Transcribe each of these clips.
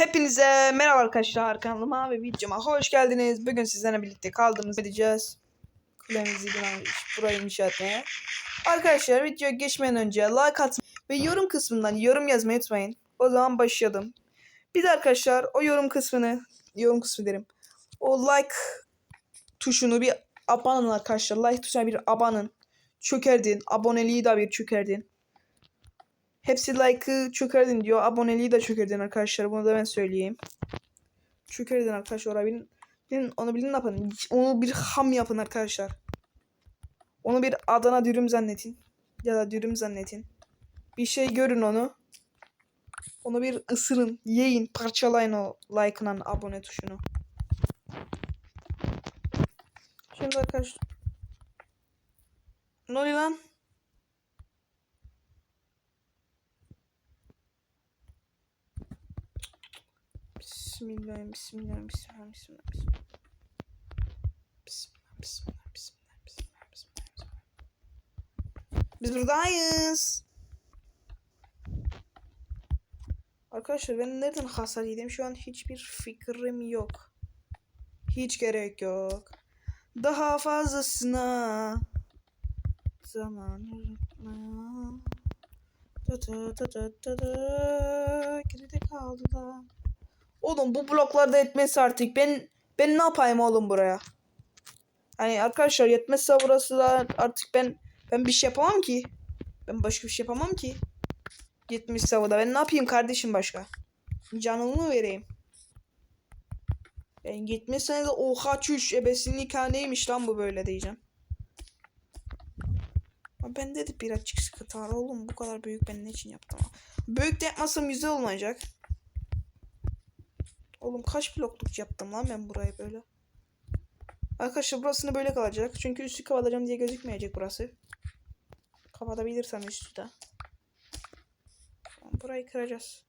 Hepinize merhaba arkadaşlar kanalıma ve videoma hoş geldiniz. Bugün sizlerle birlikte kaldığımız edeceğiz. Kulemizi burayı inşa etmeye. Arkadaşlar videoya geçmeden önce like atmayı ve yorum kısmından yorum yazmayı unutmayın. O zaman başlayalım. Bir de arkadaşlar o yorum kısmını yorum kısmı derim. O like tuşunu bir abanın arkadaşlar. Like tuşuna bir abanın. Çökerdin. Aboneliği de bir çökerdin. Hepsi like'ı çökerdin diyor. Aboneliği de çökerdin arkadaşlar. Bunu da ben söyleyeyim. Çökerdin arkadaşlar. Oraya bilin, bilin, onu bilin yapın. Onu bir ham yapın arkadaşlar. Onu bir Adana dürüm zannetin. Ya da dürüm zannetin. Bir şey görün onu. Onu bir ısırın. Yiyin. Parçalayın o like'la abone tuşunu. Şimdi arkadaşlar. Ne oluyor lan? Bismillah, bismillah, bismillah, bismillah, bismillah. Bismillah, bismillah, bismillah, bismillah, bismillah. Biz buradayız. Arkadaşlar ben nereden hasar yedim şu an hiçbir fikrim yok. Hiç gerek yok. Daha fazlasına zaman unutma. Ta ta ta ta ta ta. Geride kaldılar. Oğlum bu bloklarda yetmesi artık. Ben ben ne yapayım oğlum buraya? Hani arkadaşlar yetmezse burası da artık ben ben bir şey yapamam ki. Ben başka bir şey yapamam ki. Yetmişse bu da. Ben ne yapayım kardeşim başka? Canımı mı vereyim? Ben gitmesene oha çüş ebesinin nikahıymış lan bu böyle diyeceğim. Bende de birazcık sıkıntı var oğlum bu kadar büyük ben ne için yaptım? Büyük de yapmasam güzel olmayacak. Oğlum kaç blokluk yaptım lan ben burayı böyle. Arkadaşlar burasını böyle kalacak. Çünkü üstü kapatacağım diye gözükmeyecek burası. Kapatabilirsem üstü de. Burayı kıracağız.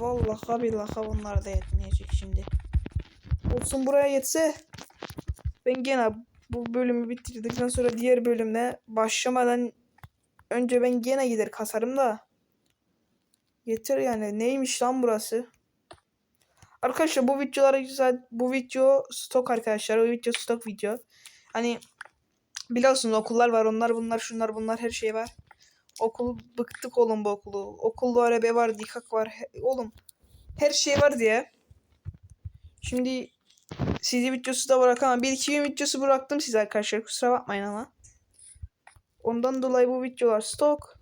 Vallahi billahi bunlar da yetmeyecek şimdi. Olsun buraya yetse ben gene bu bölümü bitirdikten sonra diğer bölümde başlamadan önce ben gene gider kasarım da. Yeter yani. Neymiş lan burası? Arkadaşlar bu videolara güzel bu video stok arkadaşlar. Bu video stok video. Hani biliyorsunuz okullar var. Onlar bunlar şunlar bunlar her şey var. Okul bıktık oğlum bu okulu. Okulda araba var, dikak var. He, oğlum her şey var diye. Şimdi sizi videosu da bırakamam. Bir iki gün videosu bıraktım size arkadaşlar. Kusura bakmayın ama. Ondan dolayı bu videolar stok.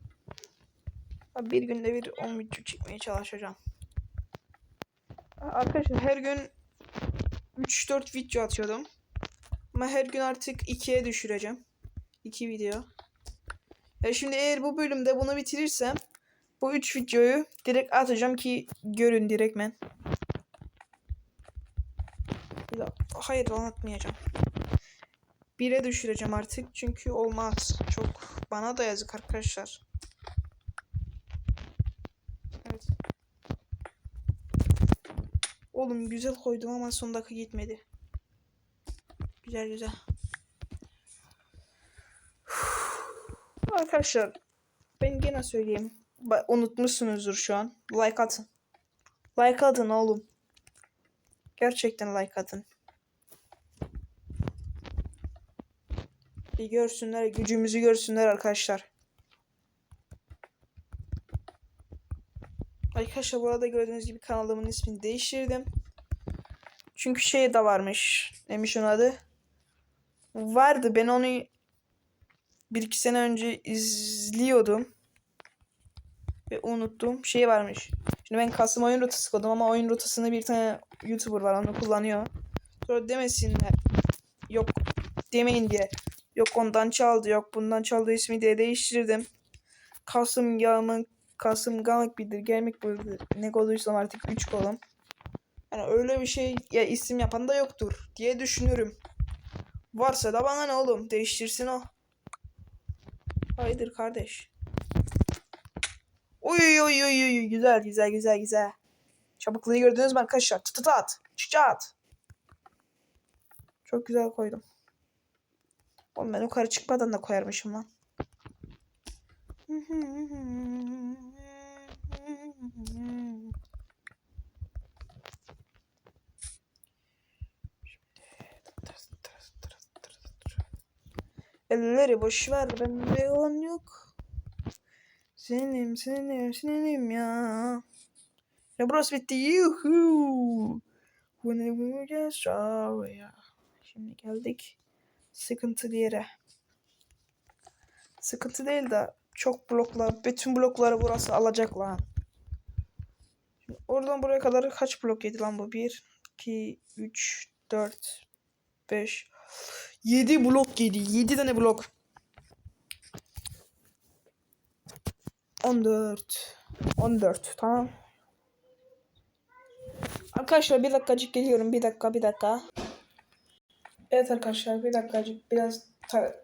Bir günde bir 10 video çekmeye çalışacağım. Arkadaşlar her gün 3-4 video atıyordum. Ama her gün artık 2'ye düşüreceğim. 2 video. Ya şimdi eğer bu bölümde bunu bitirirsem bu 3 videoyu direkt atacağım ki görün direktmen. Hayır anlatmayacağım. 1'e düşüreceğim artık çünkü olmaz. Çok bana da yazık arkadaşlar. Evet. Oğlum güzel koydum ama son dakika gitmedi. Güzel güzel. Arkadaşlar ben gene söyleyeyim. Ba- unutmuşsunuzdur şu an. Like atın. Like atın oğlum. Gerçekten like atın. Bir görsünler, gücümüzü görsünler arkadaşlar. Arkadaşlar bu arada gördüğünüz gibi kanalımın ismini değiştirdim. Çünkü şey de varmış. Neymiş onun adı? Vardı ben onu bir iki sene önce izliyordum. Ve unuttum. Şey varmış. Şimdi ben Kasım oyun rotası koydum ama oyun rotasında bir tane YouTuber var onu kullanıyor. Sonra demesinler. Yok demeyin diye. Yok ondan çaldı yok bundan çaldı ismi diye değiştirdim. Kasım yağmın Kasım Gamak bilir gelmek bilir. Ne koduysam artık 3 kolum. Yani öyle bir şey ya isim yapan da yoktur diye düşünüyorum. Varsa da bana ne oğlum değiştirsin o. Haydır kardeş. Oy oy oy oy güzel güzel güzel güzel. Çabukluğu gördünüz mü arkadaşlar? Tı tı at. Çıçat. Çok güzel koydum. Oğlum ben yukarı çıkmadan da koyarmışım lan. Elleri boş ver bende yalan yok. Senim senim senim ya. Ya burası bitti. Yuhu. Whenever we just sorry. Şimdi geldik sıkıntılı yere. Sıkıntı değil de çok bloklar, bütün blokları burası alacak lan. Şimdi oradan buraya kadar kaç blok yedi lan bu? 1, 2, 3, 4, 5, 7 blok yedi. 7 tane blok. 14. 14 tamam. Arkadaşlar bir dakikacık geliyorum. Bir dakika bir dakika. Evet arkadaşlar bir dakikacık biraz ta-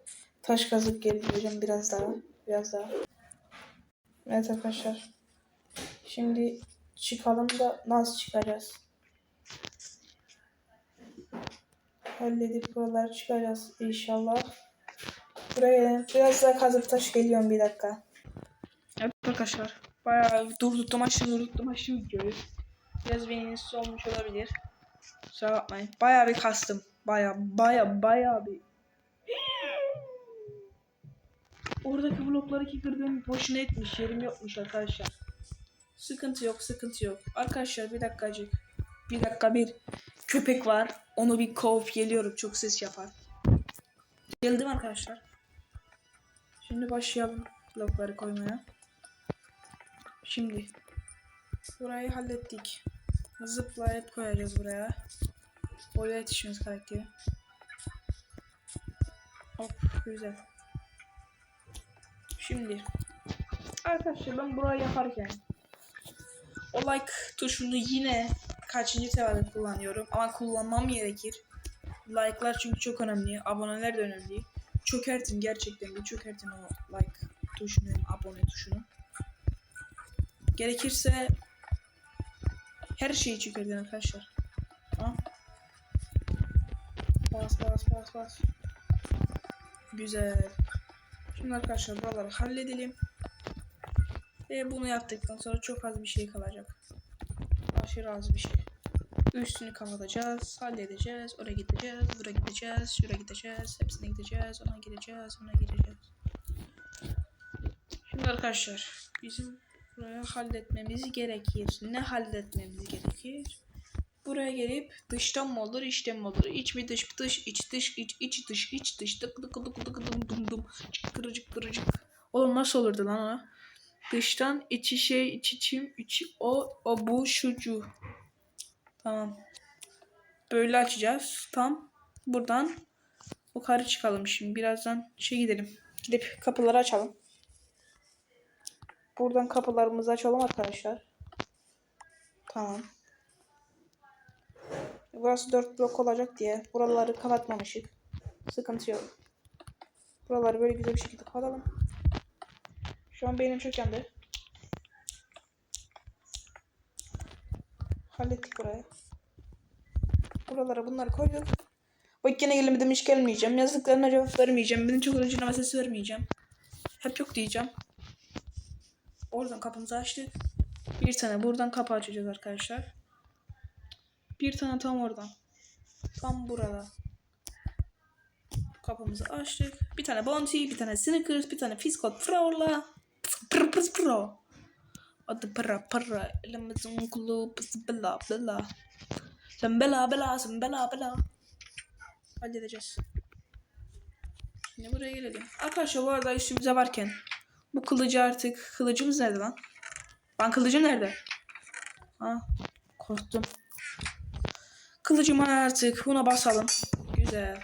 taş kazıp geleceğim biraz daha. Biraz daha. Evet arkadaşlar. Şimdi çıkalım da nasıl çıkacağız? Halledip buraları çıkacağız inşallah. Buraya biraz daha kazıp taş geliyorum bir dakika. Evet arkadaşlar. Bayağı durdurttum aşağı durdurttum aşağı videoyu. Biraz beğeniniz olmuş olabilir. Kusura bakmayın. Bayağı bir kastım. Bayağı bayağı bayağı bir. Oradaki blokları ki kırdığım boşuna etmiş. Yerim yokmuş arkadaşlar. Sıkıntı yok sıkıntı yok. Arkadaşlar bir dakikacık. Bir dakika bir köpek var. Onu bir kovup geliyorum. Çok ses yapar. Geldim arkadaşlar. Şimdi başlayalım blokları koymaya. Şimdi burayı hallettik. Zıplayıp koyacağız buraya. Boya yetişmemiz karakteri. Hop güzel. Şimdi arkadaşlar ben burayı yaparken o like tuşunu yine kaçıncı seferde kullanıyorum ama kullanmam gerekir. Like'lar çünkü çok önemli. Aboneler de önemli. Çökertin gerçekten bir çökertin o like tuşunu, abone tuşunu. Gerekirse her şeyi çökertin arkadaşlar. Tamam. Bas bas bas bas. Güzel. Şimdi arkadaşlar buraları halledelim. Ve bunu yaptıktan sonra çok az bir şey kalacak. Aşırı az bir şey. Üstünü kapatacağız, halledeceğiz, oraya gideceğiz, buraya gideceğiz, şuraya gideceğiz, hepsine gideceğiz, ona gireceğiz, ona gireceğiz. Şimdi arkadaşlar bizim buraya halletmemiz gerekir. Ne halletmemiz gerekir? Buraya gelip dıştan mı olur, içten mi olur? İç mi dış dış, iç dış, iç, iç dış, iç dış, dık dık dık dık dum dum dum, çıkırı çıkırı çık. Oğlum nasıl olurdu lan o? Dıştan içi şey, içi çim, içi o, o bu, şucu. Tamam. Böyle açacağız. Tam buradan yukarı çıkalım şimdi. Birazdan şey gidelim. Gidip kapıları açalım. Buradan kapılarımızı açalım arkadaşlar. Tamam. Burası 4 blok olacak diye buraları kapatmamışık. Sıkıntı yok. Buraları böyle güzel bir şekilde kapatalım. Şu an beynim çok yandı. Hallettik burayı. Buralara bunları koyduk. Bak yine gelmedim hiç gelmeyeceğim. Yazdıklarına cevap vermeyeceğim. Benim çok önceden ses vermeyeceğim. Hep yok diyeceğim. Oradan kapımızı açtık. Bir tane buradan kapı açacağız arkadaşlar. Bir tane tam oradan. Tam burada. Kapımızı açtık. Bir tane Bounty, bir tane Snickers, bir tane Fiscal Pro'la. Pro. Adı para para. Elimizin kulu pısı bela bela. Sen bela bela, sen bela bela. Halledeceğiz. Şimdi buraya gelelim. Arkadaşlar bu arada üstümüze varken bu kılıcı artık kılıcımız nerede lan? Lan kılıcım nerede? Ha korktum. Kılıcımı artık buna basalım. Güzel.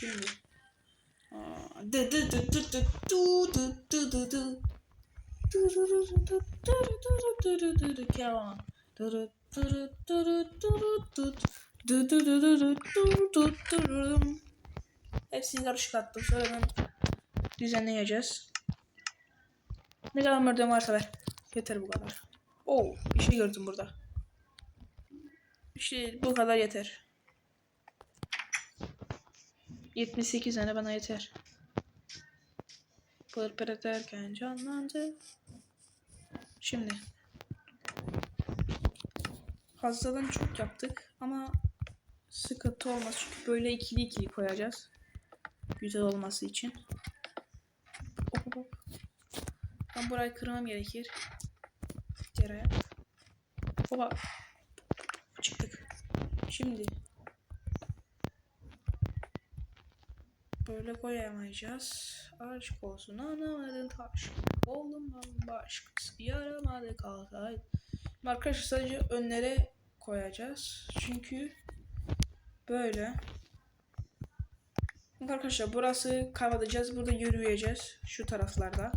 Şimdi. Aa, dı dı dı dı dı du dı dı dı dı. Kervan. Hepsini karışık attım. Sonradan düzenleyeceğiz. Ne kadar mırdım varsa ver. Yeter bu kadar. Oo, bir şey gördüm burada. Bir şey bu kadar yeter. 78 tane bana yeter. Pırpır ederken canlandı. Şimdi. Fazladan çok yaptık ama sıkıntı olmaz çünkü böyle ikili ikili koyacağız. Güzel olması için. Ben burayı kırmam gerekir. Yere. Hopa. Çıktık. Şimdi. Böyle koyamayacağız. Aşk olsun anamadın taş. Oğlum başkası yaramadı kalkay. Arkadaşlar sadece önlere koyacağız. Çünkü böyle. Arkadaşlar burası kapatacağız. Burada yürüyeceğiz. Şu taraflarda.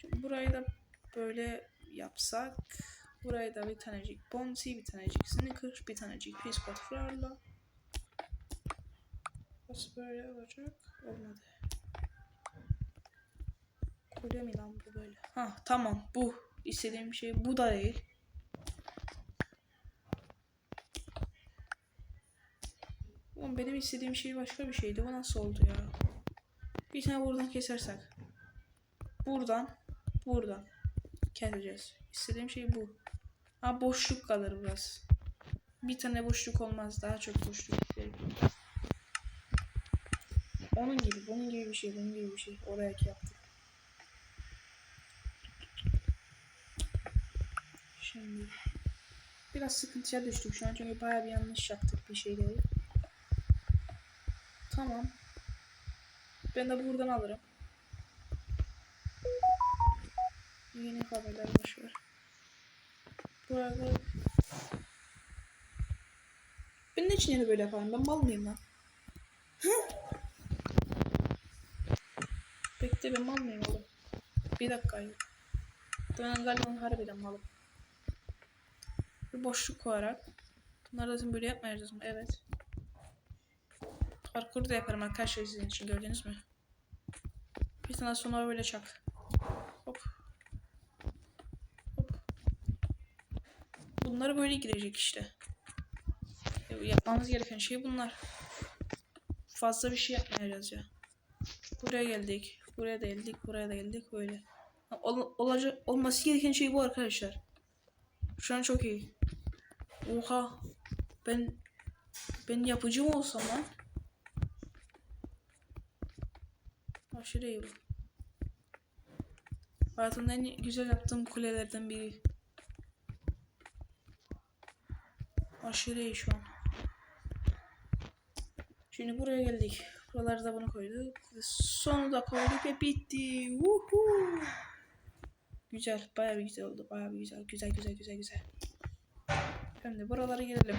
Şimdi burayı da böyle yapsak. Buraya da bir tanecik Bonsi, bir tanecik Snickers, bir tanecik Piscot Frarla. Nasıl böyle olacak? Olmadı. Kule mi lan bu böyle? Ha tamam bu. istediğim şey bu da değil. Oğlum benim istediğim şey başka bir şeydi. Bu nasıl oldu ya? Bir tane buradan kesersek. Buradan. Buradan. Keseceğiz. İstediğim şey bu. Ha boşluk kalır burası. Bir tane boşluk olmaz. Daha çok boşluk gerekiyor. Onun gibi, bunun gibi bir şey, bunun gibi bir şey. Oraya yaptık. Şimdi biraz sıkıntıya düştük şu an çünkü bayağı bir yanlış yaptık bir şeyleri. Tamam. Ben de buradan alırım. Yeni haberler boşver. Burada ben ne için yine böyle yaparım? Ben mal mıyım lan? Ben mal mıyım oğlum? Bir dakika yok. Ben galiba harbiden malım. Bir boşluk koyarak. Bunları zaten böyle yapmayacağız mı? Evet. Parkur da yaparım arkadaşlar sizin için gördünüz mü? Bir tane sonra böyle çak. Hop. Hop. Bunları böyle girecek işte. Ya, Yapmamız gereken şey bunlar. Fazla bir şey yapmayacağız ya. Buraya geldik. Buraya da geldik. Buraya da geldik. Böyle. Ol, olacak, olması gereken şey bu arkadaşlar. Şu an çok iyi. Oha. Ben ben yapıcı mı olsam lan? Aşırı iyi bu. Hayatımda en güzel yaptığım kulelerden biri. Aşırı iyi şu an. Şimdi buraya geldik. Buralarda da bunu koyduk. Sonu da koyduk ve bitti. Woohoo! Güzel. Bayağı bir güzel oldu. Bayağı bir güzel. Güzel güzel güzel güzel. Şimdi buralara girelim.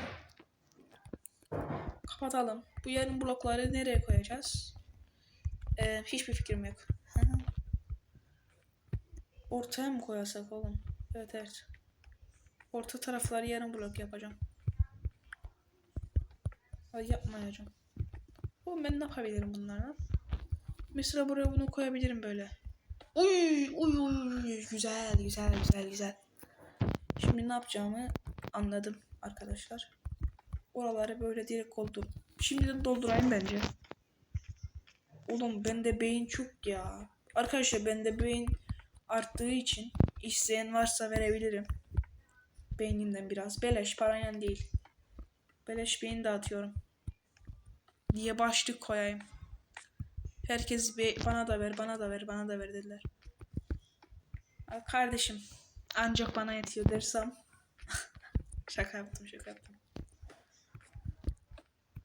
Kapatalım. Bu yarım blokları nereye koyacağız? Ee, hiçbir fikrim yok. Ortaya mı koyasak oğlum? Evet evet. Orta tarafları yarım blok yapacağım. Hadi yapmayacağım. Oğlum ben ne yapabilirim bunlarla? Mesela buraya bunu koyabilirim böyle. Uy uy uy güzel güzel güzel güzel. Şimdi ne yapacağımı anladım arkadaşlar. Oraları böyle direkt doldur. Şimdiden doldurayım bence. Oğlum bende beyin çok ya. Arkadaşlar bende beyin arttığı için isteyen varsa verebilirim. Beynimden biraz. Beleş parayla değil. Beleş beyin dağıtıyorum. Diye başlık koyayım. Herkes be bana da ver, bana da ver, bana da ver dediler. Kardeşim ancak bana yetiyor dersem. şaka yaptım, şaka yaptım.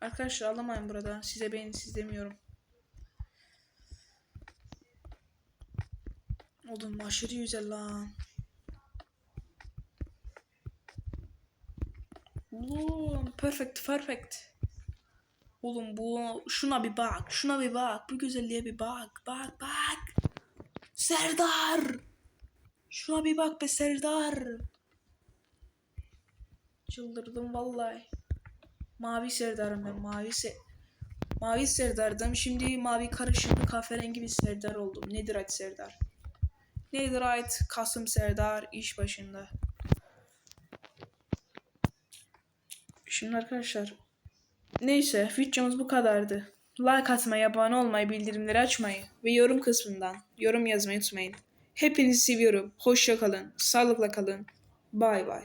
Arkadaşlar alamayın burada. Size beğenisiz demiyorum. Oğlum aşırı güzel lan. Oğlum perfect perfect. Oğlum bu şuna bir bak. Şuna bir bak. Bu güzelliğe bir bak. Bak bak. Serdar. Şuna bir bak be Serdar. Çıldırdım vallahi. Mavi Serdar'ım ben. Mavi se Mavi Serdar'dım. Şimdi mavi karışımlı kahverengi bir Serdar oldum. Nedir aç Serdar? Netherite, Kasım Serdar iş başında. Şimdi arkadaşlar neyse videomuz bu kadardı. Like atmayı, abone olmayı, bildirimleri açmayı ve yorum kısmından yorum yazmayı unutmayın. Hepinizi seviyorum. Hoşça kalın. Sağlıkla kalın. Bay bay.